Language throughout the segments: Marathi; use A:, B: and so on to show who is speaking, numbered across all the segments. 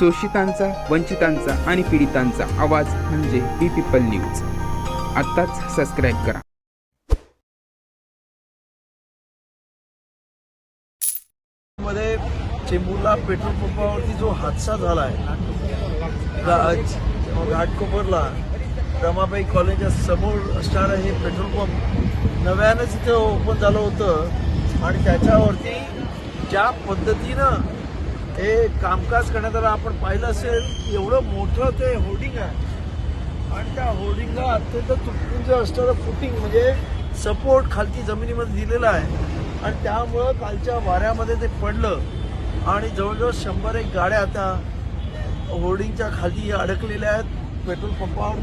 A: शोषितांचा वंचितांचा आणि पीडितांचा आवाज म्हणजे बी पीपल न्यूज. आत्ताच सबस्क्राईब करा.
B: मध्ये चेंबूरला पेट्रोल पंपावरती जो हादसा झाला आहे घाटकोपरला रमाबाई कॉलेजच्या समोर असणारं हे पेट्रोल पंप नव्यानंच इथं ओपन झालं होतं आणि त्याच्यावरती ज्या पद्धतीनं हे कामकाज करण्यात आलं आपण पाहिलं असेल की एवढं मोठं ते होर्डिंग आहे. आणि त्या होर्डिंगला अत्यंत तुटपुंज असणारं फुटिंग म्हणजे सपोर्ट खालती जमिनीमध्ये दिलेला आहे. आणि त्यामुळं कालच्या वाऱ्यामध्ये ते पडलं. आणि जवळजवळ शंभर एक गाड्या आता होर्डिंगच्या खाली अडकलेल्या आहेत. पेट्रोल पंपावर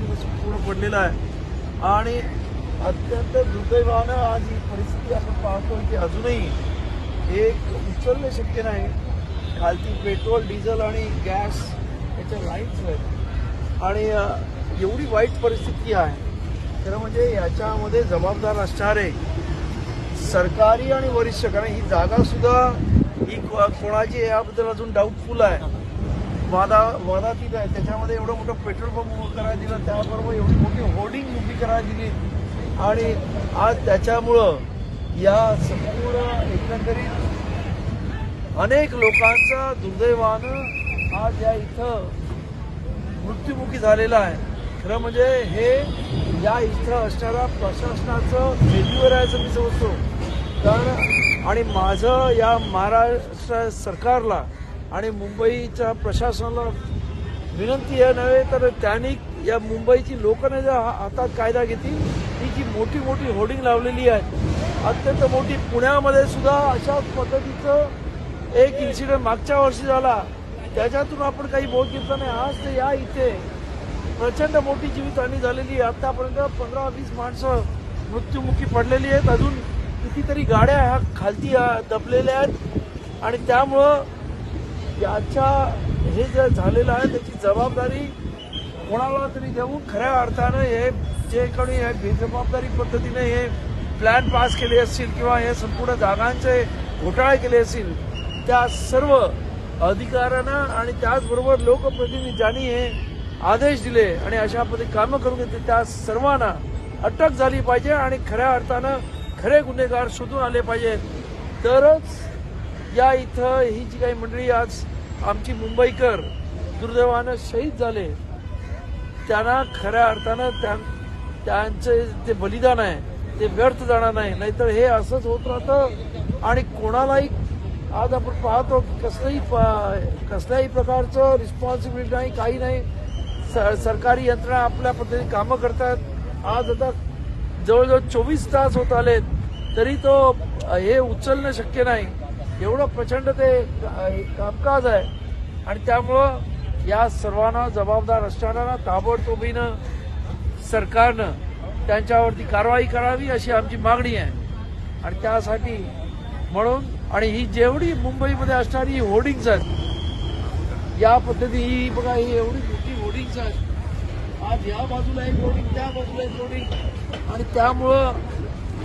B: पूर्ण पडलेला आहे. आणि अत्यंत दुर्दैवानं आज ही परिस्थिती आपण पाहतो की अजूनही एक उचलणे शक्य नाही. खालती पेट्रोल डिझेल आणि गॅस याच्या लाईन्स आहेत. आणि एवढी वाईट परिस्थिती आहे. खरं म्हणजे याच्यामध्ये जबाबदार असणारे सरकारी आणि वरिष्ठ कारण ही जागासुद्धा ही को- कोणाची याबद्दल अजून डाऊटफुल आहे. वादा वादातीत आहे. त्याच्यामध्ये एवढं मोठं पेट्रोल पंप उभं करायला दिलं त्याबरोबर एवढी मोठी होर्डिंग उभी करायला दिली. आणि आज त्याच्यामुळं या संपूर्ण एकंदरीत अनेक लोकांचा दुर्दैवानं आज या इथं मृत्युमुखी झालेला आहे. खरं म्हणजे हे या इथं असणाऱ्या प्रशासनाचं फेल्युअर आहे असं मी समजतो. कारण आणि माझं या महाराष्ट्र सरकारला आणि मुंबईच्या प्रशासनाला विनंती आहे नव्हे तर त्यांनी या मुंबईची लोकांना ज्या हा- हातात कायदा घेतील ही जी मोठी मोठी होर्डिंग लावलेली आहे अत्यंत मोठी पुण्यामध्ये सुद्धा अशाच पद्धतीचं एक इन्सिडेंट मागच्या वर्षी झाला. त्याच्यातून आपण काही बोध घेतला नाही. आज ते या इथे. प्रचंड मोठी जीवितहानी झालेली आहे. आतापर्यंत पंधरा वीस माणसं मृत्युमुखी पडलेली आहेत. अजून कितीतरी गाड्या ह्या खालती दबलेल्या आहेत. आणि त्यामुळं याच्या हे जे झालेलं आहे त्याची जबाबदारी कोणाला तरी देऊन खऱ्या अर्थानं हे जे कोणी हे बेजबाबदारी पद्धतीने हे प्लॅन पास केले असतील किंवा हे संपूर्ण जागांचे घोटाळे केले असतील त्या सर्व अधिकाऱ्यांना आणि त्याचबरोबर लोकप्रतिनिधी ज्यांनी हे आदेश दिले आणि अशा पद्धती कामं करून घेतली. त्या सर्वांना अटक झाली पाहिजे आणि खऱ्या अर्थानं खरे गुन्हेगार शोधून आले पाहिजे. तरच या इथं ही जी काही मंडळी आज आमची मुंबईकर दुर्दैवानं शहीद झाले. त्यांना खऱ्या अर्थानं त्या त्यांचे ते बलिदान आहे ते व्यर्थ जाणार नाही. नाहीतर हे असंच होत राहतं आणि कोणालाही आज आपण पाहतो की कसलंही प- कसल्याही प्रकारचं रिस्पॉन्सिबिलिटी नाही काही नाही. स- सरकारी यंत्रणा आपल्या पद्धतीने कामं करतात. आज आता जवळजवळ चोवीस तास होत आलेत तरी तो हे उचलणं शक्य नाही. एवढं प्रचंड ते का- कामकाज आहे. आणि त्यामुळं या सर्वांना जबाबदार असणाऱ्यांना ताबडतोबीनं सरकारनं त्यांच्यावरती कारवाई करावी अशी आमची मागणी आहे. आणि त्यासाठी म्हणून आणि ही जेवढी मुंबईमध्ये असणारी होर्डिंग्स आहेत या पद्धती ही बघा ही एवढी मोठी होर्डिंग्स आहेत. आज या बाजूला एक होर्डिंग त्या बाजूला एक होर्डिंग आणि त्यामुळं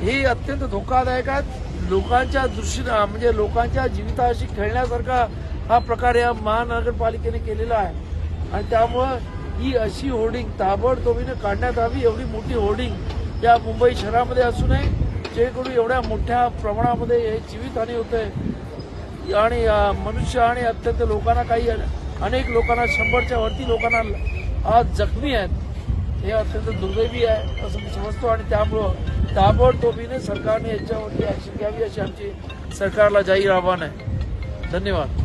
B: हे अत्यंत धोकादायक आहेत. लोकांच्या दृष्टीनं म्हणजे लोकांच्या जीविताशी खेळण्यासारखा हा प्रकार या महानगरपालिकेने केलेला आहे. आणि त्यामुळं ही अशी होर्डिंग ताबडतोबीनं काढण्यात हवी एवढी मोठी होर्डिंग या मुंबई शहरामध्ये असू नये. जेणेकरून एवढ्या मोठ्या प्रमाणामध्ये हे जीवितहानी होते आणि मनुष्य आणि अत्यंत लोकांना काही अनेक लोकांना शंभरच्या वरती लोकांना आज जखमी आहेत हे अत्यंत दुर्दैवी आहे असं मी समजतो. आणि त्यामुळं ताबडतोबीने सरकारने याच्यावरती ऍक्शन घ्यावी अशी आमची सरकारला जाहीर आव्हान आहे. धन्यवाद.